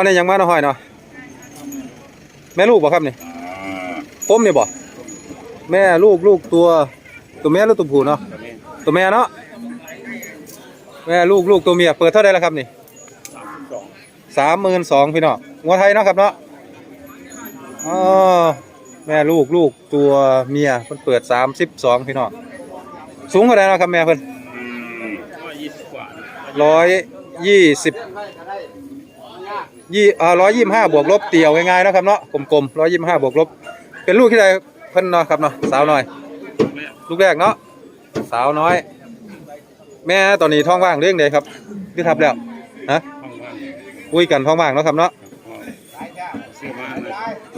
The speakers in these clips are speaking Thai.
เอาเนี่ยยังมาเนาะห้อยเนาะแม่ลูกบ่ครับนี่คมนี่บ่แม่ลูกลูกตัว ตัวแม่หรือตัวผู้เนาะตัวแม่เนาะแม่ลูกลูกตัวเมียเปิดเท่าไหร่แล้วครับนี่สามหมื่นสองพี่น้องงัวไทยเนาะครับเนาะอ๋อแม่ลูกลูกตัวเมียเพิ่นเปิดสามสิบสองพี่น้องสูงเท่าไหร่เนาะครับแม่เพิ่นร้อยยี่สิบ ยี่อ่าร้อยยี่ห้าบวกลบเตี่ยวง่ายๆเนาะครับเนาะกลมๆร้อยยี่ห้าบวกลบ เป็นลูกที่ใดเพิ่นเนาะครับเนาะสาวน้อย ลูกแรกเนาะสาวน้อย แม่ตอนนี้ท้องว่างเรื่องใดครับคือทับแล้วฮะคุยกันท้องว่างเนาะครับเนาะ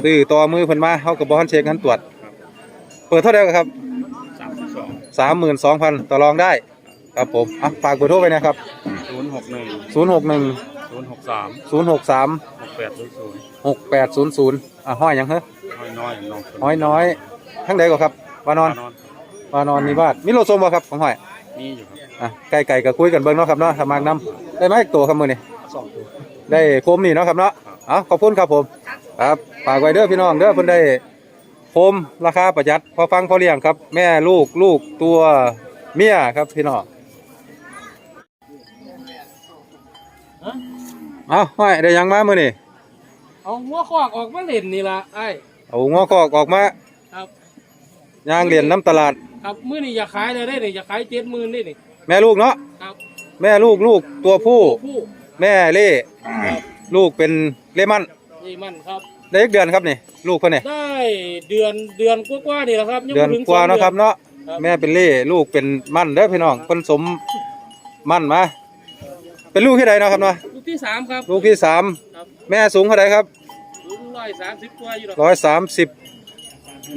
ซื้อต่อมือเพิ่นมาเฮากับบอลเช็คกันตรวจ เปิดเท่าไหร่ครับสามหมื่นสองพันต่อรองได้ ครับผมอะฝากเบอร์โทรไปนะครับศูนย์หกหนึ่งศูนย์หกหนึ่งศู นย์หกสามศูนย์หกสามหกแปดศูนย์ศูนย์หกแปดศูนย์ศูนย์อะห้อยหยังเหรอน้อยน้อยน้องห้อยน้อยทั้งใดก็ครับวานอนนอนวานอนมีบ้านมีโลโซมบ่ครับของห้อยมีอยู่ครับอะไก่ไก่ก็คุยกันเบิ่งเนาะครับเนาะถ้ามากน้ำได้ไหมอีกตัวครับมือนี่สองตัวได้โคมนี่เนาะครับเนาะเอาขอบคุณครับผมครับฝากไว้เด้อพี่น้องเด้อเพิ่นได้โคมราคาประหยัดพอฟังพอเลี้ยงครับ แม่ลูกลูกตัวเมียครับพี่น้อง เอาห้อยได้หยังมามือนี่เอาหัวขวากออกมาเล่นนี่ละไอ้ายเอางอกอกออกมาครับย่างเหรียญน้ำตลาด ครับมื้อนี้อยากขายเลยได้นี่อยากขายเจ็ดหมื่นได้นี่แม่ลูกเนาะครับแม่ลูกลูกตัวผู้ ผู้แม่เล่ลูกเป็นเล่มันนี่มันครับ ได้อีกเดือนครับนี่ ลูกเพิ่นนี่ได้เดือนเดือนกว่าๆนี่แหละครับยังเดือนบ่ถึงกว่าสองเนาะครับเนาะครับ แม่เป็นเล่ลูกเป็นมันเด้อพี่น้องเพิ่นสมมันมาเป็นลูกที่ใดเนาะครับเนาะลู กที่สามครับ ลูกที่สามครับ แม่สูงเท่าไรครับสูงร้อยสามสิบกว่าอยู่หรอกร้อยสามสิบ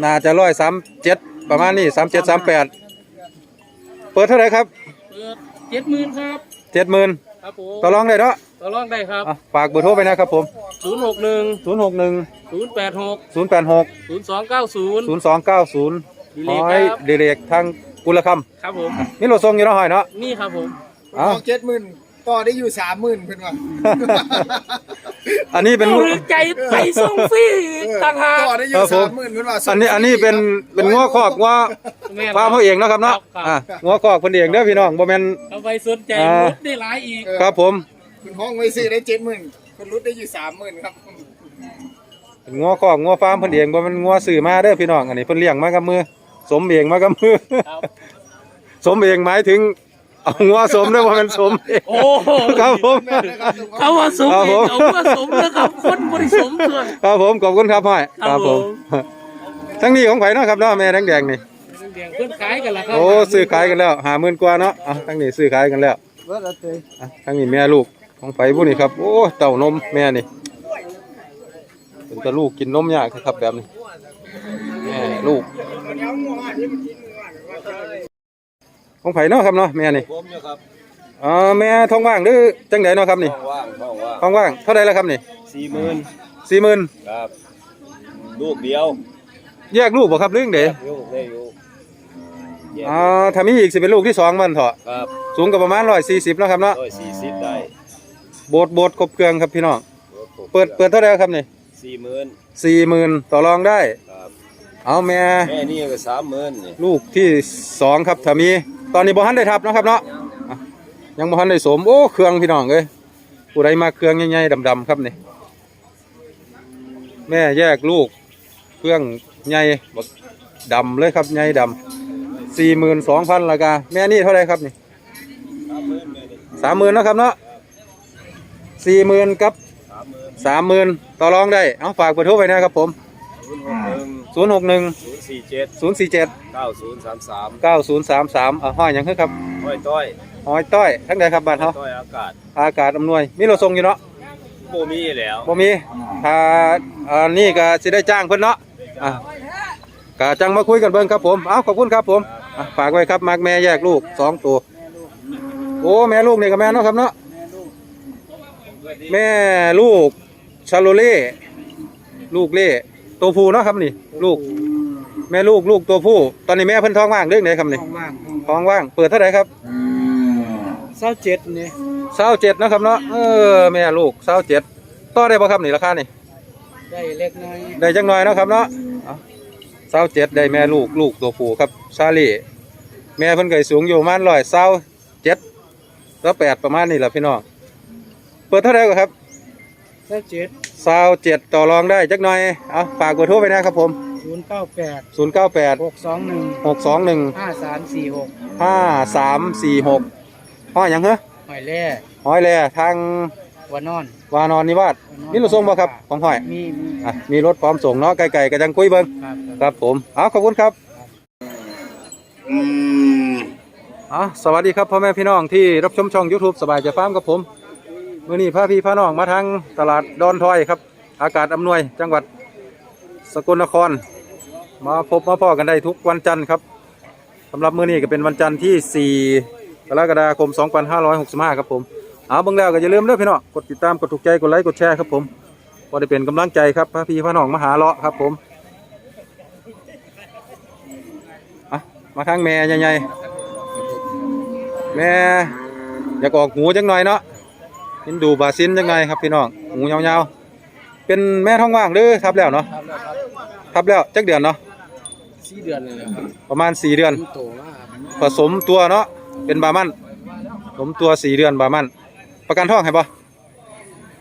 น่าจะร้อยสามเจ็ดประมาณนี้สามเจ็ดสามแปดเปิดเท่าไรครับเปิดเจ็ดหมื่นครับเจ็ดหมื่นครับผมต่อรองได้เนาะต่อรองได้ครับอะฝากเบอร์โทรไปนะครับผมศูนย์หกหนึ่งศูนย์หกหนึ่งศูนย์แปดหกศูนย์แปดหกศูนย์สองเก้าศูนย์ ศูนย์สองเก้าศูนย์ดีหเลยอคยรับเดเรกทางกุลคครับผมำนี่โลทรงอยู่เนาะหอยเนาะ นี่ครับผม เอ้าเจ็ดหมื่น ต่อได้อยู่สามหมื่นเพิ่นว่าอันนี้เป็นเอาลูกหรือใจไปส่งฟรีต่างหากต่อได้อยู่ครับผมสามหมื่นเพิ่นว่าอันนี้อันนี้เป็นเป็นงัวคอกงัวแม่น ฟาร์มเขาเองเนาะครับเนาะครับ อะงัวคอกเพิ่นเองเด้อพี่น้องบ่แม่น เอาไปสนใจอ่าลดได้หลายอีกครับผมคุณห้องไว้ซื้อได้เจ็ดหมื่นคุณรุดได้อยู่สามหมื่นครับเป็นงัวคอกงัวฟาร์มเพิ่นเองบ่แม่นงัวซื้อมาเด้อพี่น้องอันนี้เพิ่นเลี้ยงมากับมือ สมเองมากับมือ ครับ สมเองหมายถึง เอางัวสมเด้อบ่แม่นสมเองโอ้โหครับผมเขาว่าสมครับเอผงมเอาว่าสมนะครับคนบริสมส่วนครับผมขอบคุณครับห้อยครับผมทั้งนี้ของไผเนาะครับเนาะแม่แดงๆนี่เดียงเพื่อนขายกันละครัโอ้ซื้อขายกันแล้วหาหมื่นกว่าเนาะอะทั้งนี้ซื้อขายกันแล้วอะทั้งนี้แม่ลูกของไผผู้นี่ครับโอ้เต้านมแม่นี่เป็นตะลูกกินนมยากครับแบบนี้แม่ลูก ของไผเนาะครับเนาะแม่นี่ผมอยู่ครับอ๋อแม่ท้องว่างหรือจังไดเนาะครับนี่ว่างว่างว่างท้องว่างเท่าไรแล้วครับนี่สี่หมื่นสี่หมื่นครับลูกเดียว แยกลูกบ่ครับเรื่องเด๋ลูกได้อยู่แยกอ๋อถ้ามีอีกสิเป็นลูกที่สองมันเถอะครับสูงกับประมาณร้อยสี่สิบเนาะครับเนาะร้อยสี่สิบได้โบดโบดครบเครื่องครับพี่น้องเปิดเปิดเท่าไรครับนี่สี่หมื่นสี่หมื่นต่อรองได้ครับเอาแม่แม่นี่ก็สามหมื่นนี่ลูกที่สองครับถ้ามี ตอนนี้บ่ทันได้ทับเนาะครับเนาะอะยังบ่ทันได้สมโอ้เครื่องพี่น้องเอ้ยผู้ใดมาเครื่องใหญ่ๆดำๆครับนี่แม่แยกลูกเครื่องใหญ่บักดำเลยครับใหญ่ดำสี่หมื่นสองพันละกาแม่นี่เท่าไรครับนี่สามหมื่นนะครับเนาะสี่หมื่นกับสามหมื่นต่อรองได้เอาฝากเบอร์โทรไปนะครับผม ศูนย์หกหนึ่งศูนย์สี่เจ็ดศูนย์สี่เจ็ดเก้าศูนย์สามสามเก้าศูนย์สามสามอะห้อยหยังคือครับห้อยต้อยห้อยต้อยทั้งใดครับบ้านเขาต้อยอากาศอากาศอำนวย มีรถส่งอยู่เนาะโบมีแล้วบ่มีถ้าอันนี้ก็สิได้จ้างเพิ่นเนาะอะก็จังมาคุยกันเบิ่งครับผมเอาขอบคุณครับผมอะฝากไว้ครับมักแม่แยกลูกสองตัวโอ้แม่ลูกนี่ก็แม่เนาะครับเนาะแม่ลูกชาโลเล่ลูกเล่ ตัวผู้เนาะครับนี่ ลูก แม่ลูกลูกตัวผู้ ตอนนี้แม่เพิ่นท้องว่างเรื่องไหนครับนี่ว่างท้องว่าง เปิดเท่าไหร่ครับเศร้าเจ็ดนี่เศร้าเจ็ดนะครับเนาะเออแม่ลูกเศร้าเจ็ดต่อได้บ่ครับนี่ราคานี่ได้เล็กน้อยได้จังหน่อยเนาะครับเนาะเศร้าเจ็ดได้แม่ลูกลูกตัวผู้ครับซาลี่แม่เพิ่นเคยสูงอยู่ประมาณร้อยเศร้าเจ็ดแล้วแปดประมาณนี้แหละพี่น้องเปิดเท่าไหร่ก็ครับได้เจ็ด เศร้าเจ็ดต่อรองได้จักหน่อย เอาฝากเบอร์โทรไปนะครับผม ศูนย์เก้าแปดศูนย์เก้าแปดหกสองหนึ่งหกสองหนึ่งห้าสามสี่หกห้าสามสี่หกห้อยหยังเหรอหอยแร่ห้อยแลทางวานอน วานอนนิวาสนี่รถส่งบ่ครับของห้อยมีมีอะมีรถพร้อมส่งเนาะไกลๆก็จังคุยเบิ่งครับครับผมเอาขอบคุณครับเอาสวัสดีครับพ่อแม่พี่น้องที่รับชมช่อง YouTube สบายใจฟาร์มกับผม มื้อนี้พาพี่พาน้องมาทางตลาดดอนทอยครับ อากาศอำนวยจังหวัดสกลนคร มาพบมาพ่อกันได้ทุกวันจันทร์ครับสำหรับมื้อนี้ก็เป็นวันจันทร์ที่ 4 กรกฎาคม 2565 ครับผมเอาเบิ่งแล้วก็อย่าลืมเด้อพี่น้องกดติดตามกดถูกใจกดไลค์กดแชร์ครับผมพอได้เป็นกำลังใจครับพาพี่พาน้องมาหาเลาะครับผมมาข้างแม่ใหญ่ๆแม่อยากออกหูจังหน่อยเนาะ เห็นดูบาซินจังไงครับพี่น้องหูยาวๆเป็นแม่ท้องว่างหรือทับแล้วเนาะครับแล้วครับทับแล้วจักเดือนเนาะสี่เดือนเลยนะครับประมาณ4เดือนมันโตมากครับผสมตัวเนาะเป็นบามันผสมตัว4เดือนบามัน ประกันท้องให้ปะ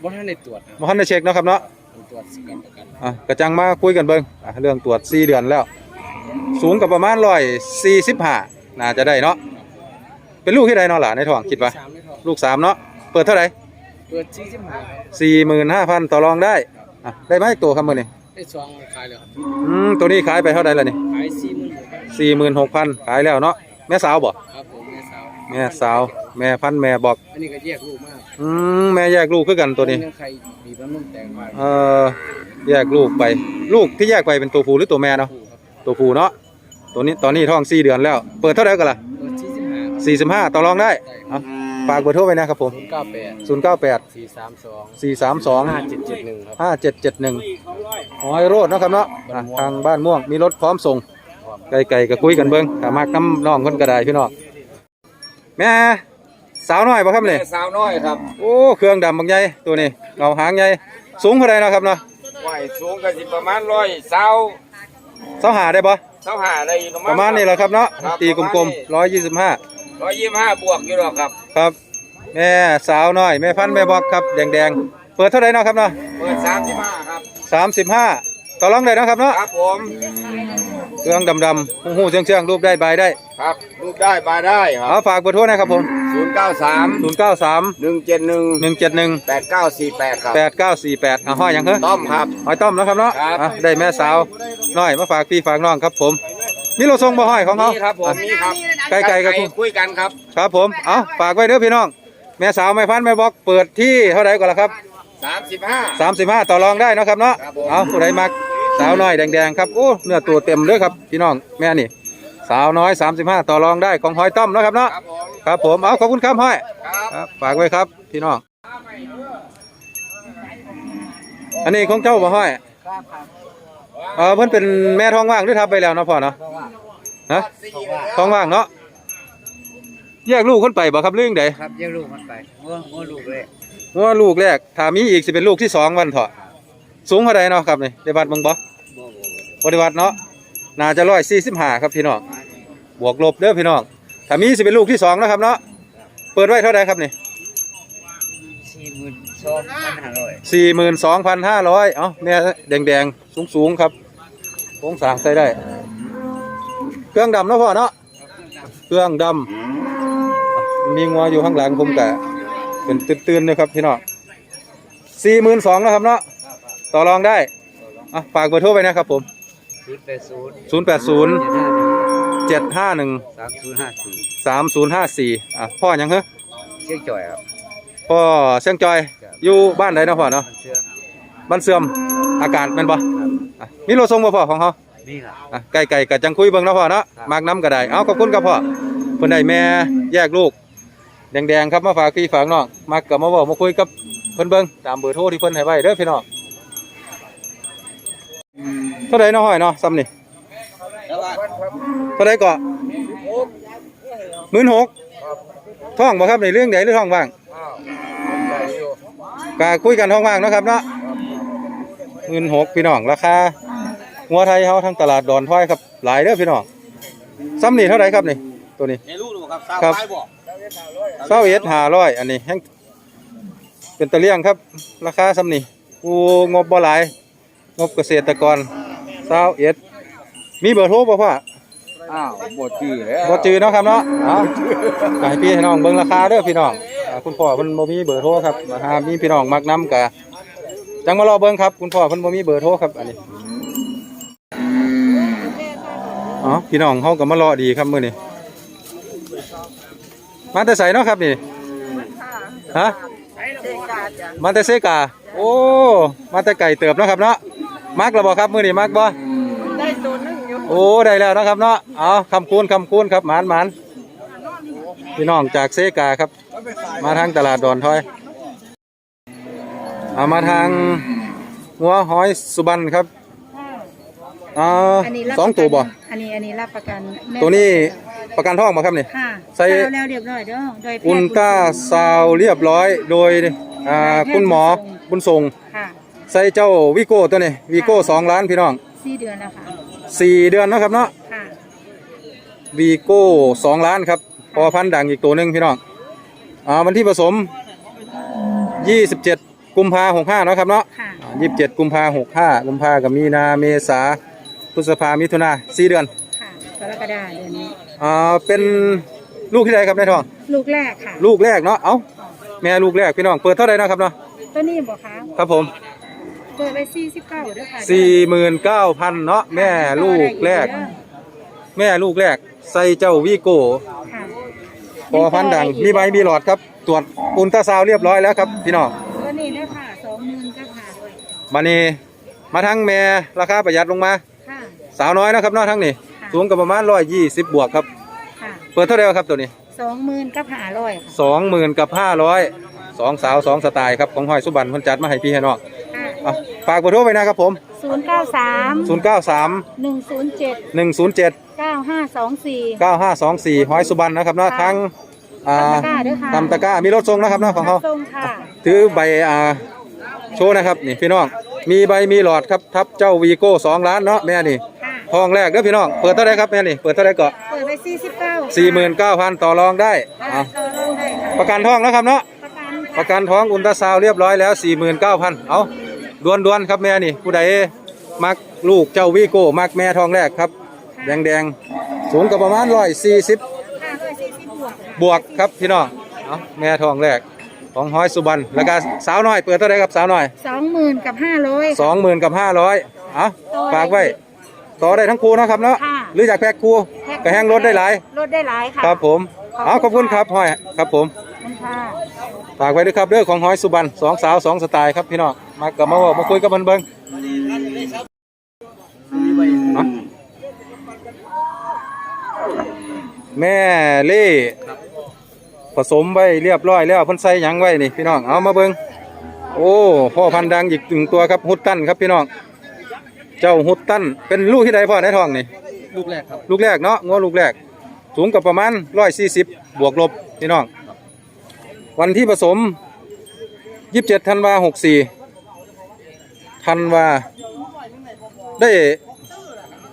บ่ทันได้ตรวจครับบ่ทันได้เช็คเนาะครับเนาะ ผมตรวจสกันประกันอะกระจังมาคุยกันเบิ่งอะเรื่องตรวจ4เดือนแล้ว สูงกับประมาณ145น่าจะได้เนาะเป็นลูกที่ใดเนาะล่ะในท้องคิดว่า สามไม่พอลูกสามเนาะเปิดเท่าไหร่ เปิดสี่สิบห้าครับสี่หมื่นห้าพันต่อรองได้อะได้ไหมตัวคำมือนี่ได้ซองขายแล้วครับอืมตัวนี้ขายไปเท่าไหร่ละนี่ขายสี่หมื่นหกพันสี่หมื่นหกพันขายแล้วเนาะแม่สาวบ่ครับผมแม่สาวแม่สาวแม่พันธุ์แม่บอกอันนี้ก็แยกลูกมากอืมแม่แยกลูกคือกันตัวนี้เรื่องใครบีบน้ำนมแตงมาเอ่อแยกลูกไป ลูกที่แยกไปเป็นตัวผู้หรือตัวแม่เนาะคู่ครับตัวผู้เนาะตัวนี้ตอนนี้ท้องสี่เดือนแล้ว เปิดเท่าไหร่กันล่ะเปิดสี่สิบห้าครับสี่สิบห้าต่อรองได้อะ ฝากเบอร์โทรไว้นะครับผมศูนย์เก้าแปดศูนย์เก้าแปดสี่สามสองสี่สามสองห้าเจ็ดเจ็ดหนึ่งครับห้าเจ็ดเจ็ดหนึ่งหอยโรดเนาะครับเนาะอะทางบ้านม่วงมีรถพร้อมส่ง ไก่ไก่ก็คุยกันเบิ้งถ้ามากน้ำน้องคนก็ได้พี่น้องแม่สาวน้อยป่ะครับเนี่ยแม่สาวน้อยครับโอ้ เครื่องดำบางใหญ่ตัวนี้เงาหางใหญ่สูงเท่าไรเนาะครับเนาะไหวสูงกันสิประมาณร้อยสาวเสาหาได้ปะสาวหาได้อยู่ประมาณนี้แหละครับเนาะตีกลมๆร้อยยี่สิบห้า ร้อยยี่สิบห้าบวกอยู่หรอกครับ ครับ แม่สาวน้อยแม่พันธุ์แม่บอกครับแดงๆเปิดเท่าไรเนาะครับเนาะเปิดสามสิบห้าครับ สามสิบห้าต่อรองได้เนาะครับเนาะครับผม เครื่องดำๆหูๆเชื่องๆรูปได้ใบได้ครับ รูปได้บาได้ครัเอาบฝากเบอร์โทรนะครับผมศูนย์เก้าสามศูนย์เก้าสามหนึ่งเจ็ดหนึ่งหนึ่งเจ็ดหนึ่งแปดเก้าสี่แปดครับแปดเก้าสี่แปดอะห้อยหยังเหรอ ต้อมครับ หอยต้อมนะครับเนาะครับ อะได้แม่สาวน้อยมาฝากพี่ฝากน้องครับผม มีโลทรงบ่ห้อยของเขานี่ครับผมอะนี่ครับไกลๆกับคุณคุยกันครับ ครับผม เอาฝากไว้เด้อพี่น้อง แม่สาวแม่พันธุ์แม่บอกเปิดที่เท่าไหร่ก่อนละครับสามสิบห้าสามสิบห้าต่อรองได้เนาะครับเนาะครับผมเอาผู้ใดมักสาวน้อยแดงๆครับ โอ้เนื้อตัวเต็มเลยครับพี่น้องแม่นี่ สาวน้อยสามสิบห้าต่อรองได้ของหอยต้อมเนาะครับเนาะครับผมครับผม เอาขอบคุณครับห้อยครับครับฝากไว้ครับพี่น้อง อันนี้ของเจ้าบ่ห้อยครับครับเออเพิ่นเป็นแม่ท้องว่างหรือทับไปแล้วเนาะพ่อเนาะ ฮะท้องว่างเนาะแยกลูกคนไปบ่ครับเรื่องใดครับแยกลูกมันไปงัวงัวลูกเลยว่าลูกแรกถ้ามีอีกสิเป็นลูกที่สองวันเถอะสูงเท่าใดเนาะครับนี่ได้วัดเบิ่งบ่บ่บ่บ่ได้วัดเนาะน่าจะร้อยสี่สิบห้าครับพี่น้องบวกลบเด้อพี่น้องถ้ามีสิเป็นลูกที่สองนะครับเนาะเปิดไว้เท่าใดครับนี่สี่หมื่นสองพันห้าร้อยสี่หมื่นสองพันห้าร้อยเอ้าแม่แดงๆ สูงๆ ครับโครงสร้างใส่ได้ เครื่องดำเนาะพ่อเนาะเครื่องดำมีงัวอยู่ข้างหลังผมกะเป็นตื่นๆนะครับพี่น้องสี่หมื่นสองนะครับเนาะต่อรองได้อะฝากเบอร์โทรไปนะครับผมศูนย์แปดศูนย์ศูนย์แปดศูนย์เจ็ดห้าหนึ่งสามศูนย์ห้าสี่สามศูนย์ห้าสี่อะพ่อหยังเหรอเชี่ยงจ่อยครับพ่อเชียงจอยอยู่บ้านไหนเนาะพ่อเนาะเชื่อบ้านเสื่อมอากาศแม่นบ่อะมีโลทรงบ่พ่อของเขา นี่ครับอะไก่ไก่กับจังคุยเบิ่งเนาะพ่อเนาะครับมากน้ำก็ได้เอาขอบคุณครับพ่อเพิ่นได้แม่แยกลูก แดงๆครับมาฝากพี่ฝากน้องมากับมาบอกมาคุยกับเพิ่นเบิ่งตามเบอร์โทรที่เพิ่นให้ไว้เด้อพี่น้องเท่าใดเนาะห้อยเนาะซ้ำนี่เท่าใดก็หมื่นหกท่องบ่ครับในเรื่องใดหรือท่องว่างอ้าวใจอยู่กาคุยกันท้องว่างเนาะครับเนาะเงินหกพี่น้องราคา งัวไทยเฮาทั้งตลาดดอนท้อยครับ หลายเด้อพี่น้องซ้ำนี่เท่าไหร่ครับนี่ ตัวนี้ในลูกดูครับสาวครับไปบอกเศร้าเอ็ดห้าร้อยอันนี้แห้งเป็นตะเลี่ยงครับ ราคาซ้ำนี่กูงบบ่หลาย งบเกษตรกรเศร้าเอ็ดมีเบอร์โทรบ่พ่ออ้าวบดจื้อแล้วบ่จือเนาะครับเนาะเอาให้พี่ให้น้องเบิ่งราคาเด้อพี่น้องอ่าคุณพ่อเพิ่นบ่มีเบอร์โทรครับราคามีพี่น้องมักนํกะจังมารอเบิ่งครับ คุณพ่อเพิ่นบ่มีเบอร์โทรครับอันนี้ อ๋อพี่น้องเฮาก็มารอดีครับมื้อนี้มาแต่ไสเนาะครับนี่ฮะมาแต่เซกาโอ้มาแต่ไก่เติบเนาะครับเนาะมักแล้วบ่ครับมื้อนี้มักบ่ได้ตัวหนึงอยู่โอ้ได้แล้วนะครับเนาะเอาคำคูณคำคูณครับหมานหมานพี่น้องจากเซกาครับ มาทางตลาดดอนทอยเอามาทางหัวหอยสุบันครับ อ่าอันนี้รับสองตัวบ่ อันนี้อันนี้รับประกันแม่ตัวนี้ประกันท้องมาครับนี่ ค่ะใส่เช้าแล้วเรียบร้อยเด้อโดยแพทย์อุลตราซาวด์เรียบร้อยโดยอ่าคุณหมอบุญทรงค่ะใส่เจ้าวิโก้ตัวนี้วิโก้สองล้านพี่น้องสี่เดือนแล้วค่ะสี่เดือนเนาะครับเนาะค่ะวีโก้สองล้านครับพอพันธุ์ดังอีกตัวหนึ่งพี่น้องอ่าวันที่ผสม 27 กุมภาหกห้าเนาะครับเนาะค่ะ ยี่สิบเจ็ดกุมภาหกห้ากุมภากับมีนาเมษา พฤษภามิถุนาสี่เดือนค่ะกรกฎาเดือนนี้อ่าเป็นลูกที่ใดครับนายทอง ลูกแรกค่ะ ลูกแรกเนาะเอ้าแม่ลูกแรกพี่น้องเปิดเท่าไหร่นะครับเนาะตัวนี้บอกคะครับผมเปิดไปสี่สิบเก้าเด้อค่ะสี่หมื่นเก้าพันเนาะแม่ลูกแรก แม่ลูกแรกใส่เจ้าวีโก้ค่ะพอพันธุ์ดังมีใบมีหลอดครับ ตรวจอุลตราซาวด์เรียบร้อยแล้วครับพี่น้องตัวนี้เด้อค่ะสองหมื่นก็ค่ะด้วยมานี่มาทั้งแม่ราคาประหยัดลงมาค่ะ สาวน้อยนะครับเนาะทั้งนี้ค่ะ สูงกับประมาณร้อยยี่สิบบวกครับ ค่ะเปิดเท่าไหร่ครับตัวนี้สองหมื่นก็ผ่าร้อยค่ะสองหมื่นกับห้าร้อยสองสาวสองสไตล์ครับของหอยสุบันคนจัดมาให้พี่ให้น้องค่ะอะฝากเบอร์โทรไปนะครับผมศูนย์เก้าสามศูนย์เก้าสามหนึ่งศูนย์เจ็ดหนึ่งศูนย์เจ็ด เก้าห้าสองสี่เก้าห้าสองสี่หอยสุบันนะครับเนาะค่ะทั้งอ่าตำตะกร้าด้วยค่ะ ตำตะกร้า มีรถทรงนะครับเนาะของเขาส่งค่ะถือใบอ่าโชว์นะครับนี่พี่น้อง มีใบมีหลอดครับทับเจ้าวีโก้สองล้านเนาะแม่นี่ ค่ะทองแรกเด้อพี่น้อง เปิดเท่าไหรครับแม่นี่ เปิดเท่าไหรเกาะเปิดไปสี่สิบเก้าสี่หมื่นเก้าพันต่อรองได้อะต่อรองได้ค่ะประกันทองนะครับเนาะ ประกันประกันท้องอุลตราซาวด์เรียบร้อยแล้วสี่หมื่นเก้าพันเอาดวนดวนๆครับแม่นี่ ผู้ใดมักลูกเจ้าวีโก้มักแม่ทองแรกครับ แดงแดงๆสูงกับประมาณร้อยสี่สิบค่ะร้อยสี่สิบบวกบวกครับพี่น้องเอาแม่ทองแรกของห้อยสุบรรณแล้วก็สาวน้อยเปิดเท่าไหรครับสาวน้อยสองหมื่นกับห้าร้อยสองหมื่นกับห้าร้อยเอาฝากไว้ ต่อได้ทั้งครูเนาะครับเนาะค่ะ หรืออยากแพ็คครูก็แห้งรถได้หลายลดได้หลายค่ะ ครับผมเอาขอบคุณครับห้อยครับผม ขอบคุณค่ะ ฝากไว้ด้วยครับเรื่องของห้อยสุบรรณสองสาวสองสไตล์ครับพี่น้องมากับมาบอกมาคุยกับมันเบิ้งเอาแม่เล่ผสมไว้เรียบร้อยแล้วเพิ่นใส่หยังไว้นี่พี่น้องเอามาเบิ้งโอ้พ่อพันธุ์ดังอีกหนึ่งตัวครับฮุตตันครับพี่น้องเจ้าฮุตตันเป็นลูกที่ใดพ่อในท้องนี่ลูกแรกครับ ลูกแรกเนาะงัวลูกแรก สูงกับประมาณร้อยสี่สิบบวกลบพี่น้อง วันที่ผสมยี่สิบเจ็ดธันวาหกสี่ธันวาได้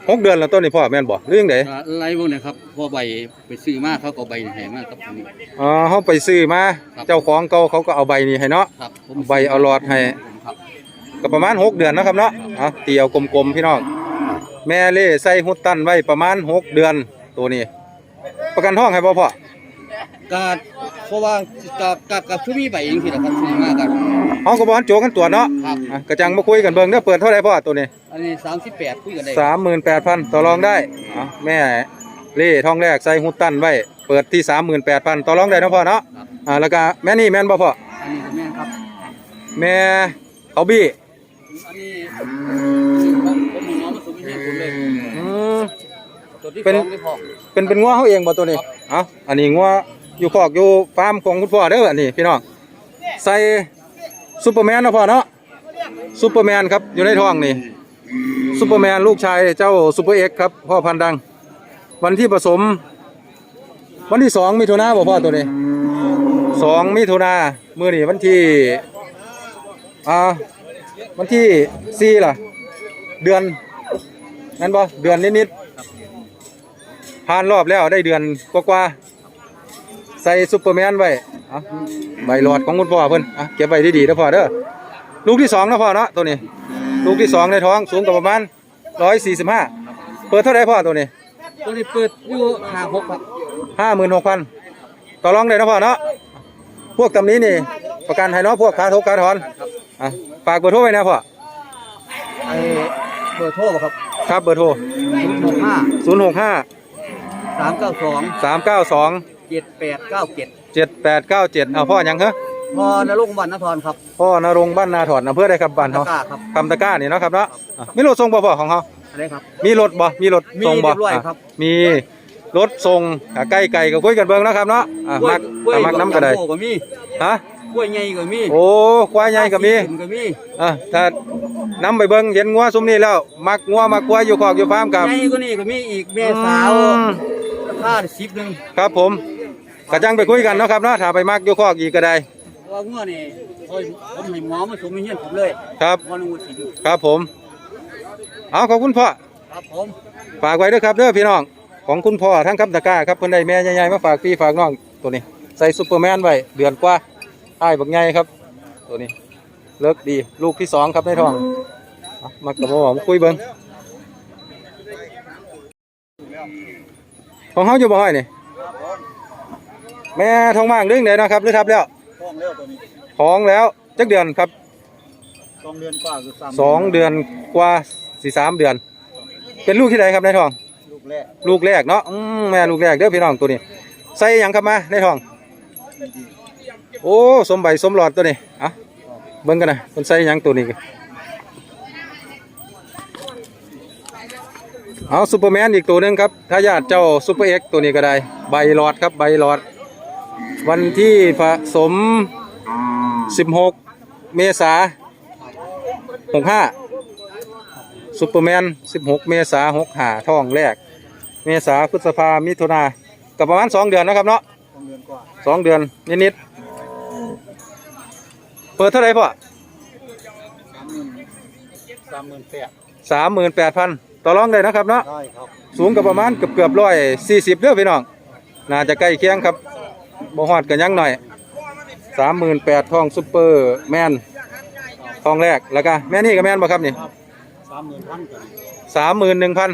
หกเดือนแล้วต้นนี่พ่อแม่นบ่เรื่องไหนอ่าไล่พวกเนี้ครับพอใบไปซื้อมาเขาก็ใบแห่มากครับอันนี้อ๋อเขาไปซื้อมาครับเจ้าของเก่าเขาก็เอาใบนี้ให้เนาะครับผมใบเอาหลอดให้ครับ ก็ประมาณหกเดือนนะครับเนาะอะเตียวกลมๆพี่น้อง แม่เล่ใส่ฮุตตันไว้ประมาณหกเดือนตัวนี้ ประกันท้องให้บ่พ่อกาเพราะว่ากับกับกับคือมีใบเองที่ละครับซื้อมากันเขาก็บอลโจกันตัวจเนาะครับอะกระจังมาคุยกันเบิ่งเด้อเปิดเท่าไหร่พ่อตัวนี้ อันนี้สามสิบแปดคุยกันได้สามหมื่นแปดพันต่อรองได้อะแม่เล่ทองแรกใส่ฮุตตันไว้เปิดที่สามหมื่นแปดพันต่อรองได้เนาะพ่อเนาะครับอ่าแล้วก็แม่นี่แม่นบ่พ่ออันนี้ก็แม่นครับ แม่เขาบี้ อันนี้ผมผมน้องมาสมให้ผมเลยอืมตัวที่เป็นสองที่พอเป็นเป็นงัวเขาเองบ่ตัวนี้เอ้าอันนี้งัวอยู่คอกอยู่ฟาร์มของคุณพ่อเด้ออันนี้พี่น้องใส่ซูเปอร์แมนเนาะพ่อเนาะซูเปอร์แมนครับอยู่ในท้องนี่ซูเปอร์แมนลูกชายเจ้าซูเปอร์เอ็กซ์ครับพ่อพันธุ์ดัง วันที่ผสม วันที่สองมิถุนาบ่พ่อตัวนี้สองมิถุนามือนี่วันที่อ่า วันที่สี่ล่ะ เดือนนั่นบ่เดือนนิดๆผ่านรอบแล้วได้เดือนกว่าๆใส่ซุปเปอร์แมนไว้อะใบหลอดของคุณพ่อเพิ่นอะเก็บไว้ดีๆนะพ่อเด้อลูกที่สองนะพ่อเนาะตัวนี้ ลูกที่สองในท้องสูงกับประมาณร้อยสี่สิบห้าเปิดเท่าไหร่พ่อตัวนี้ ตัวนี้เปิดอยู่ห้าหกครับห้าหมื่นหกพันต่อรองได้นะพ่อเนาะพวกตำนี้นี่ ประกันให้เนาะพวกขาทกขาถอนอะ ฝากเบอร์โทรไว้นะพ่อไอ้เบอร์โทรครับครับเบอร์โทรหกห้าศูนย์หกห้าสามเก้าสองสามเก้าสองเจ็ดแปดเก้าเจ็ดเจ็ดแปดเก้าเจ็ดเอาพ่อหยังเหรอพอนรงค์วันนทรครับพ่อนรงค์บ้านนาถอดอำเภอใดครับบ้านตะเขากร้าครับคำตะกร้านี่เนาะครับเนาะอะมีรถส่งบ่พ่อของเขา อะไรครับ มีรถบ่ มีรถมีส่งบ่เรียบร้อยอะครับ มีรถส่งอะใกล้ไก่ก็คุยกันเบิ่งเนาะครับเนาะอะมักกล้วยอะมักน้ำก็ได้โก็มีฮะ กล้วยใหญ่ก็มีโอ้ควายใหญ่ก็มีขึ้นก็มีอะถ้านํไปเบิ่งเห็นงัวซุมนี้แล้ว มักงัวมักควายอยู่คอกอยู่ฟาร์มกับใหญ่ก็นี่ก็มีอีกแม่สาวอืมราคาสิบหนึ่งครับผมกระจังไปคุยกันเนาะครับเนาะถ้าไปมักอยู่คอกอีกก็ได้ว่างัวนี่โอ้ยผมให้หมอมาส่งมาเฮียนผมเลยครับงัวนึงสิบครับผม เอาขอบคุณพ่อ ครับผม ฝากไว้ด้วยครับเด้อพี่น้องของคุณพ่อทั้งคำตะกร้าครับเพิ่นได้แม่ใหญ่ๆมาฝากพี่ฝากน้องตัวนี้ ใส่ซุปเปอร์แมนไว้เดือนกว่า อ้ายบักใหญ่ครับ ตัวนี้ เลิกดีลูกที่สองครับในท้องเอามากระบอกมาคุยเบิ้งของเขาอยู่บ่ห้อยนี่แม่ท้องว่างเรื่องไหนนาะครับหรือทับแล้วท้องแล้วตัวนี้ท้องแล้วจักเดือนครับสองเดือนกว่าคือสามสองเดือนกว่าสี่สามเดือน เป็นลูกที่ไหนครับในท้องลูกแรกลูกแรกเนาะอืมแม่ลูกแรกเด้อพี่น้องตัวนี้ใส่หยังครับมาในท้อง โอ้สมใบสมหลอดตัวนี้อะเบิ่งกันนะคนใส่ยังตัวนี้กันเอาซูเปอร์แมนอีกตัวหนึงครับทายาทเจ้าซูเปอร์เอ็กตัวนี้ก็ได้ ใบหลอดครับใบหลอด วันที่ผสม 16 เมษา65ซูเปอร์แมน 16 เมษา65ท้องแรก เมษาพฤษภามิถุนากับประมาณ 2 เดือนนะครับเนาะสองเดือนกว่าสองเดือนนิดๆ เปิดเท่าไหร่พ่อสามหมื่นแปดสามหมื่นแปดพันต่อรองได้นะครับเนาะได้ครับสูงกับประมาณเกือบเกือบร้อยสี่สิบเด้อพี่น้องน่าจะใกล้เคียงครับบ่ฮอดกันยังหน่อยสามหมื่นแปดทองซุปเปอร์แมนทองแรกแล้วก็แม่นี่กับแมนบ่ครับนี่สามหมื่นพันกันสามหมื่นหนึ่งพัน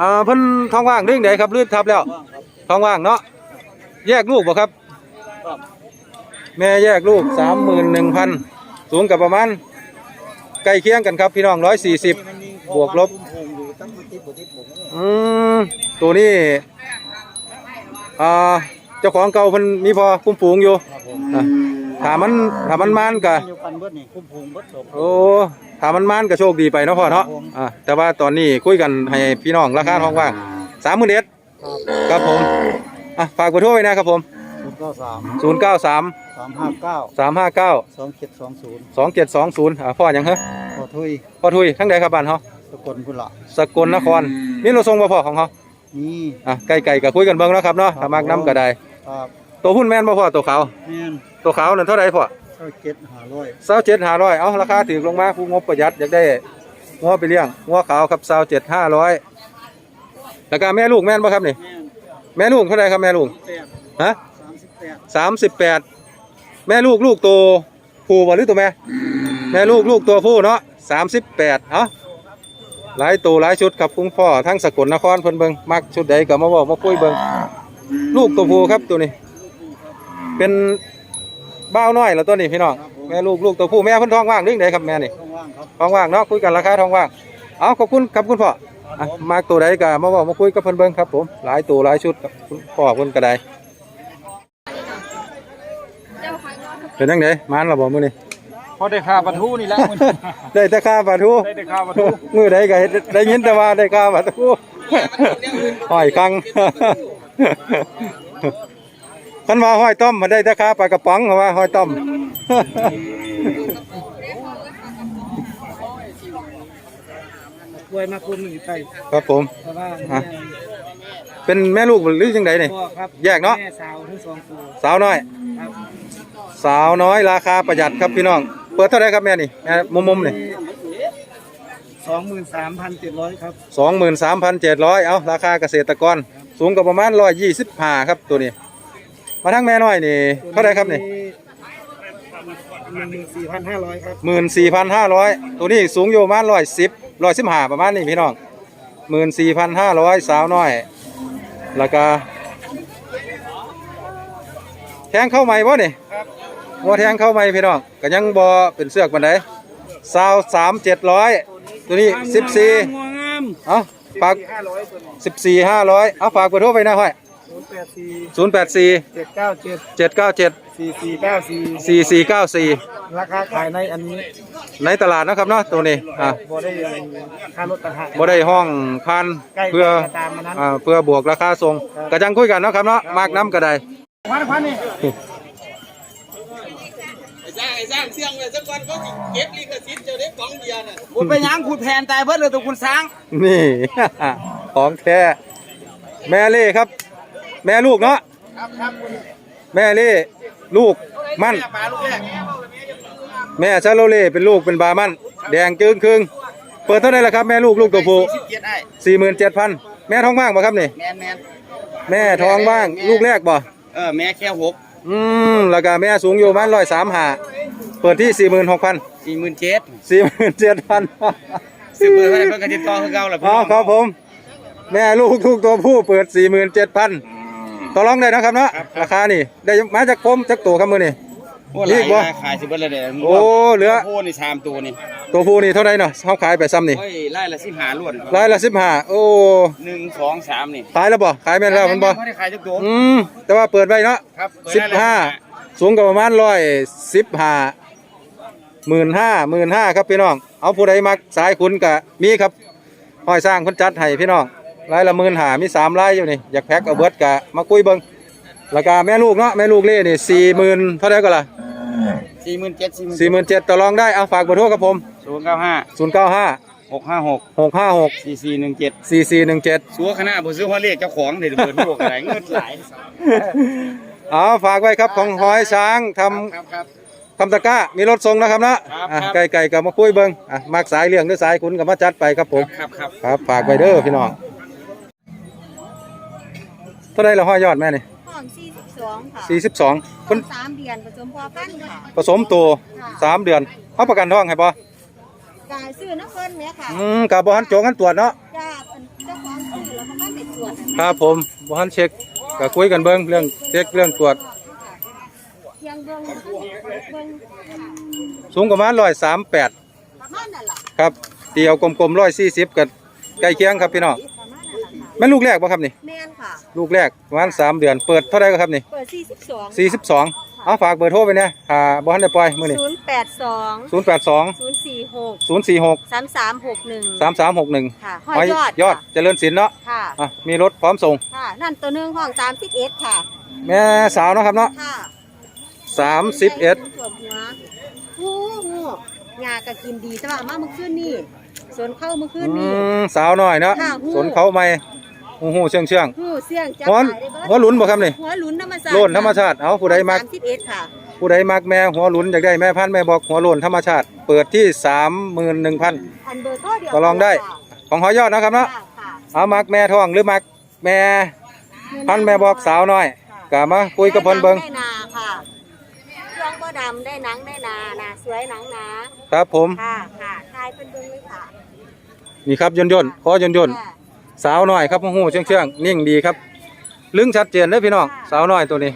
อ่าเพิ่นทองว่างเรื่องใดครับลืดทับแล้วว่างครับทองว่างเนาะแยกลูกบ่ครับครับ แม่แยกลูกสามหมื่นหนึ่งพันสูงกับประมาณใกล้เคียงกันครับพี่น้องร้อยสี่สิบบวกลบภูมิอยู่ตั้งติดบติดผมอืมตัวนี้อ่าเจ้าของเก่าเพิ่นมีพอคุ้มฝูงอยู่อะถามมันถามมันมานกะ อยู่กันเบิดนี่คุ้มภูมิเบิดสมโอ้ถามมันมานก็โชคดีไปเนาะพ่อเนาะอ่าแต่ว่าตอนนี้คุยกันให้พี่น้องราคาทองว่างสามหมื่นเอ็ดครับผมอะฝากเบอร์โทรไว้นะครับผม ศูนย์เก้าสามศูนย์เก้าสามสามห้าเก้าสามห้าเก้าสองเจ็ดสองศูนย์สองเจ็ดสองศูนย์อ่าพ่อหยังเหรอขอทุยพ่อทุยทั้งใดครับบ้านเขาสกลกุหลาบสกลนครมีรถส่งมาพ่อของเขานี่อะไก่ไก่ก็คุยกันเบิ่งเนาะครับเนาะถ้ามักน้ำก็ได้ครับตัวหุ้นแม่นบ่พ่อตัวขาวแม่นตัวขาวนั่นเท่าไหร่พ่อเก้าเจ็ดห้าร้อยเศร้าเจ็ดห้าร้อยเอาราคาถือลงมาผู้งบประหยัดอยากได้งัวไปเลี้ยงงัวขาวครับเศร้าเจ็ดห้าร้อยแล้วก็แม่ลูกแม่นบ่ครับนี่แม่นแม่ลูกเท่าไหร่ครับแม่ลูกแปดฮะสามสิบแปดสามสิบ แปดแม่ลูกลูกตัวผู้บ่หรือตัวแม่แม่ลูกลูกตัวผู้เนาะสามสิบแปดเอาหลายตัวหลายชุดครับคุณพ่อทั้งสกลนครเพิ่นเบิงมักชุดใดก็มาบอกมาคุยเบิงลูกตัวผู้ครับตัวนี้ เป็นบ้าวน้อยแล้วตัวนี้พี่น้องแม่ลูกลูกตัวผู้แม่เพิ่นท้องว่างเรื่องใดครับแม่นี่ว่างๆครับท้องว่างเนาะคุยกันราคาท้องว่างเอาขอบคุณครับคุณพ่ออะมากตัวใดก็มาบอกมาคุยกับเพิ่นเบิ่งครับผมหลายตัวหลายชุดครับคุณพ่อเพิ่นก็ได้ เป็นจังไดมานเราบ่มื้อนี้พอได้ค่าปลาทูนี่แหละมึงได้แต่ค่าปลาทูได้แต่ค่าปลาทู มื้อใดก็เฮ็ดได้ยินแต่ว่าได้ค่าปลาทูห้อยคังคันว่าห้อยต้อมมันได้แต่ค่าปลากระป๋องเพราะว่าห้อยต้อมกล้วยมาคุณอยู่ไปครับผมเพราะว่าอะ เป็นแม่ลูกหรือจังไดนี่ พ่อครับแยกเนาะ แม่สาวทั้งสองตัวสาวน้อย ครับ สาวน้อยราคาประหยัดครับพี่น้อง เปิดเท่าไหรครับแม่นี่แม่มุมมุมๆนี่สองหมื่นสามพันเจ็ดร้อยครับสองหมื่นสามพันเจ็ดร้อยเอาราคาเกษตรกร สูงกว่าประมาณร้อยยี่สิบห้าครับตัวนี้ มาทั้งแม่น้อยนี่เท่าไหรครับนี่หนึ่งหมื่นสี่พันห้าร้อยครับหมื่นสี่พันห้าร้อยตัวนี้สูงอยู่ประมาณร้อยสิบร้อยสิบห้าประมาณนี้พี่น้องหมื่นสี่พันห้าร้อยสาวน้อยแล้วก็แทงเข้าใหม่บ่นี่ว่าแทงเข้าใหม่พี่น้องก็ยังบ่เป็นเสือกบันไดสาวสามเจ็ดร้อยตัวนี้สิบสี่งัวงามเอาฝากห้าร้อยคนสิบสี่ห้าร้อยเอาฝากเบอร์โทรไปนะห้อยศูนย์แปดสี่ศูนย์แปดสี่เจ็ดเก้าเจ็ดเจ็ดเก้าเจ็ดสี่สี่เก้าสี่สี่สี่เก้าสี่ราคาขายในอันนี้ในตลาดนะครับเนาะตัวนี้อ่าบ่ได้ค่ารถต่างหากบ่ได้ห้องพันใกล้เพื่อตามมานั้นอ่าเพื่อบวกราคาส่งกระจังคุยกันเนาะครับเนาะมากน้ำก็ได้ พันพันนี่คุณไปยังคุณแผนตายเบิดเลยตัวคุณสร้าง นี่ ของแท้แม่เล่ครับ แม่ลูกเนาะแม่เล่ลูกมั่น ปลาลูกแรกแม่ชาโลเล่เป็นลูกเป็นบามั่นแดงจึงครึ่งเปิดเท่าไหร่ละครับแม่ลูกลูกตัวผู้สิบเจ็ดไอ้สี่หมื่นเจ็ดพันแม่ท้องว่างบ่ครับนี่แมนแมนแม่ท้องว่างลูกแรกบ่ เออแม่แค่หกอืมแล้วก็แม่สูงอยู่ประมันร้อยสามหาเปิดที่สี่หมื่นหกพันสี่หมื่นเจ็ดสี่หมื่นเจ็ดพันสิบเปิดให้เพิ่นกระติดต่อคือเก่าแหละอ๋อครับผม แม่ลูกทุกตัวผู้เปิดสี่หมื่นเจ็ดพันต่อรองได้นะครับเนาะราคานี่ ได้มาจากคมจากตัวครับมือนี่ โอ้หลายบ่ขายสิบเบิดเลยเด้โอ้เหลือโอ้นี่สามตัวนี่ตัวผู้นี่เท่าไหร่เนาะเขาขายไปซ้ำนี่โอ้ยไล่ละสิบหาล้วนรายละสิบห้าโอ้หนึ่งสองสามนี่ขายแล้วบ่ขายแม่นแล้วมันบ่ไม่ได้ขายทุกตัวอืมแต่ว่าเปิดไว้เนาะครับเปิดสิบได้แล้วห้าสูงกับประมาณร้อยสิบห้าหมื่นห้าหมื่นห้าครับพี่น้อง เอาผู้ใดมักสายคุณกะมีครับห้อยสร้างคนจัดให้พี่น้องรายละหมื่นหามีสามรายอยู่นี่อยากแพ็กเอาเบิดกะมาคุยเบิ้ง แล้วก็แม่ลูกเนาะแม่ลูกเล่นี่สี่หมื่นเท่าไหร่ก็ล่ะสี่หมื่นเจ็ดสี่หมื่นสี่หมื่นเจ็ดต่อรองได้เอาฝากเบอร์โทรกับผมศูนย์เก้าห้าศูนย์เก้าห้าหกห้าหกหกห้าหกสี่สี่หนึ่งเจ็ดสี่สี่หนึ่งเจ็ดสัวคณะบ่ซื้อหัวเลขเจ้าของเดี๋ยวเปิดพวกอะไรเงินหลายเอาฝากไว้ครับของหอยช้างทำครับครับคำตะกร้า มีรถส่งนะครับนะครับอะครับไก่ไก่กับมาคุยเบิ้งอะมากสายเรื่องหรือสายคุณกับมาจัดไปครับผม ครับครับครับฝากไว้เด้อพี่น้องเท่าไรละห้อยยอดแม่นี่ห้ องสี่สิบสองค่ะสี่สิบสองคนสามเดือนผสมพอพันธุ์ค่ะผสมตัวสามเดือนเขาประกันท้องให้ปะกายซื้อน้ำเพิ่นไหมค่ะอืมกับบหันโจงกันตรวจเนาะจ้าเป็นเจ้าของซื้อแล้วก็บ้านไปตรวจครับผมบหันเช็คก็คุยกันเบิ้งเรื่องเช็คเรื่องตรวจเพียงเบิ่งเบิ่งสูงประมาณร้อยสามแปดประมาณนั่นล่ะครับเตียวกลมๆร้อยสี่สิบกับใกล้เคียงครับพี่น้อง แม่นลูกแรกปะครับนี่ แม่นค่ะ ลูกแรกประมาณสามเดือน เปิดเท่าไรก็ครับนี่เปิดสี่สิบสองสี่สิบสองเอาฝากเบอร์โทรไปเนี่ยอ่าบหันได้ปล่อยมือนี่ศูนย์แปดสองศูนย์แปดสองศูนย์สี่หกศูนย์สี่หกสามสามหกหนึ่งสามสามหกหนึ่งค่ะห้อยยอดยอดค่ะเจริญศิลป์เนาะค่ะ อะมีรถพร้อมส่ง ค่ะ นั่นตัวหนึ่งห้องสามสิบเอ็ดค่ะ แม่สาวเนาะครับเนาะค่ะสามสิบเอ็ดส่วนหัวหูหูยาก็กินดีแต่ว่ามาเมื่อคืนนี่ส่วนเข้าเมื่อคืนอืนี่ มสาวหน่อยเนาะค่ะหู้ สนเขาไม่ หูหูเชื่องเชื่องหูเสี่ยงจับหัวขายได้เบิดหัวหลุนบ่ครับนี่หัวหลุนธรรมชาติโลนธรรมชาติ เอาผู้ใดมัก สามสิบเอ็ดค่ะผู้ใดมักแม่หัวหลุนอยากได้แม่พันธุ์แม่บอกหัวโลนธรรมชาติ เปิดที่สามหมื่นหนึ่งพัน อันเบอร์โทรเดียวก็ลองได้ ของหอยยอดนะครับเนาะ ค่ะค่ะเอามักแม่ท้องหรือมักแม่พันธุ์แม่บอกสาวน้อยกะมาคุยกับเพิ่นเบิ่งได้นาค่ะเครื่องบ่ดำได้หนังได้นานาสวยหนังหนาครับผม ค่ะค่ะทายเป็นเบิ่งเลยค่ะ นี่ครับยนต์ยนต์คอยนต์ยนต์ค่ะ สาวน้อยครับหูเชื่องเชื่องนิ่งดีครับ ลึงชัดเจนเด้อพี่น้องสาวน้อยตัวนี้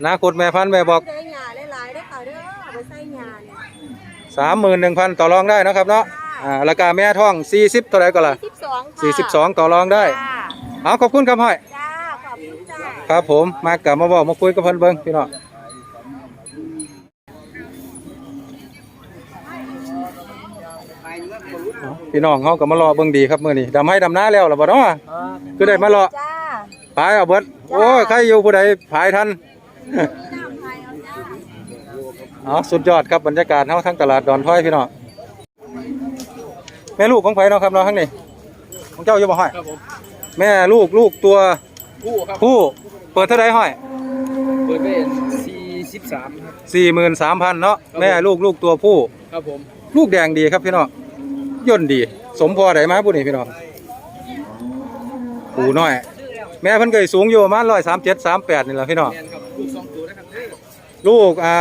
อนาคตแม่พันธุ์แม่บอกได้หญ้าหลายๆได้อค่ะเด้อเอาไปใส่หญ้าเนี่ยสามหมื่นหนึ่งพันต่อรองได้นะครับเนาะอ่าราคาแม่ท้องสี่สิบเท่าไหรก็ล่ะสิบสองค่ะสี่สิบสองต่อรองได้ค่ะเอาขอบคุณครับห้อยจ้าขอบคุณจ้าครับผมมากลับมาบอกมาคุยกับเพิ่นเบิ้งพี่น้องเอา พี่น้องเขาก็มารอเบิ่งดีครับมื้อนี้ดำให้ดำหน้าแล้วล่ะบ่เนาะคือได้มารอจ้าพายเอาเบิดโอ้ยใครอยู่ผู้ใดพายทันน้ำไทยเอาจ้าเอาสุดยอดครับบรรยากาศเฮาทั้งตลาดดอนท้อยพี่น้องแม่ลูกของไผเนาะครับเนาะทั้งนี้ของเจ้าอยู่บ่ห้อยครับผมแม่ลูกลูกตัวกู้ครับผู้เปิดเท่าใดห้อยเปิดเป็นสี่สิบสามครับสี่หมื่นสามพันเนาะแม่ลูกลูกตัวผู้ครับผมลูกแดงดีครับพี่น้อง ย่นดี สมพอได้มาผู้นี้พี่น้องปูน้อย แม่เพิ่นเคยสูงอยู่ประมาณร้อยสามเจ็ดสามแปดนี่แหละพี่น้องแมนครับลูกสองตัวนะครับลูกอ่า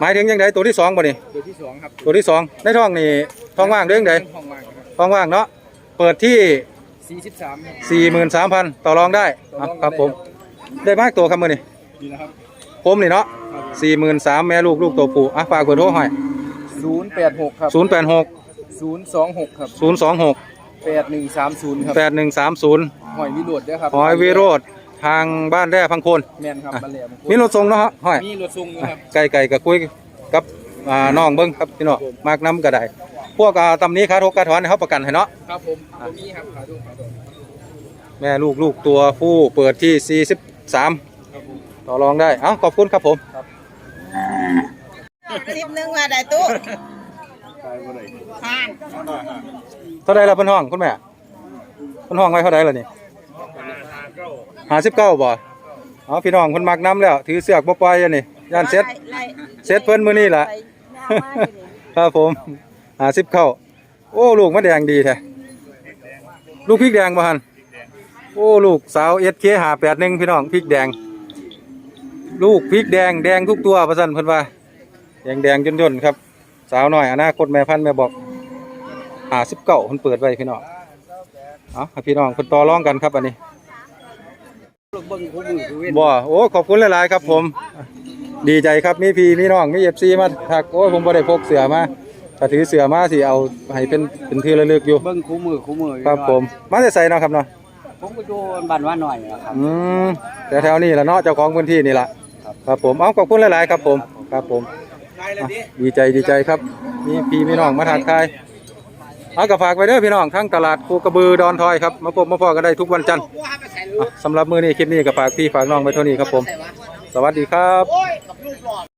หมายถึงยังไงตัวที่สองบ่นี่ตัวที่สองครับตัวที่สองในท้องนี่ท้องว่างเด้งใดห้องว่างครับท้องว่างเนาะเปิดที่สี่สิบสามครับสี่หมื่นสามพันต่อรองได้อะครับผม ได้มากตัวครับมือนี่ดีนะครับผมนี่เนาะสี่หมื่นสามแม่ลูกลูกตัวผู้อะฝากเบอร์โทรให้ ศูนย์แปดหกครับศูนย์แปดหกศูนย์สองหกครับศูนย์สองหกแปดหนึ่งสามศูนย์ครับแปดหนึ่งสามศูนย์หอยวิโรดด้วยครับหอยวิโรธทางบ้านแร่พังโคนแมนครับบัลเล่มมีรถส่งเนาะฮะห้อยมีรถซุงนะครับไก่ไก่กับคุยกับอ่าน้องเบิ้งครับพี่น้องมากน้ำก็ได้พวกอ่าตำนี้คาทกคาถอนเขาประกันให้เนาะครับผมตัวนี้ครับขาดูขาดูแม่ลูกลูกตัวผู้เปิดที่ 43ครับผมต่อรองได้ เอ้าขอบคุณครับผม สิบหนึ่งมาได้ตู้ห่านเท่าไรละเพิ่นห้องคุณแม่เพิ่นห้องไว้เท่าไรล่ะนี่ห้าสิบเก้าบ่เอาพี่น้องเพิ่นมักน้ำแล้ว ถือเสือกบ่ปล่อยอันนี่ย่านเซ็ตไล่เซ็ตเพิ่นมื้อนี้ล่ะไปหน้าบ้านอยู่นี่ครับผมห้าสิบเข้าโอ้ลูกมันแดงดีแท้ลูกพริกแดงบ่ฮันโอ้ลูกสาวเอสเคหาแปดหนึ่งพี่น้องพริกแดง ลูกพริกแดงแดงทุกตัวประสันเพิ่นว่า แดงแดงจนย่นๆครับ สาวน้อยอนาคตแม่พันธุ์แม่บอกหาสิบเก้าเพิ่นเปิดไว้พี่น้องเอาให้พี่น้องเพิ่นต่อรองกันครับอันนี้เบิ้งคู่มือคู่เว้นบ่โอ้ขอบคุณหลาย ๆ ครับผม ดีใจครับมีพี่มีน้องมีเอฟซีมาทักโอ้ยผมบ่ได้พกเสือมาถ้าถือเสือมาสิเอาให้เป็นเป็นที่ระลึกอยู่เบิ้งคู่มือคู่มือครับผม มาแต่ใส่เนาะครับเนาะผมก็อยู่บ้านว่าหน่อยนะครับอืมแต่แถวนี้ละเนาะเจ้าของพื้นที่นี่ละครับผมเอาขอบคุณหลาย ๆ ครับผมครับผม ดีใจดีใจครับมีพี่มีน้องมาทักทายเอากระฝากไปเด้อพี่น้องทั้งตลาดคูกระบือดอนทอยครับมาพบมาพอกันได้ทุกวันจันทร์สำหรับมือนี้คลิปนี้กระฝากพี่ฝากน้องไว้เท่านี้ครับผม สวัสดีครับ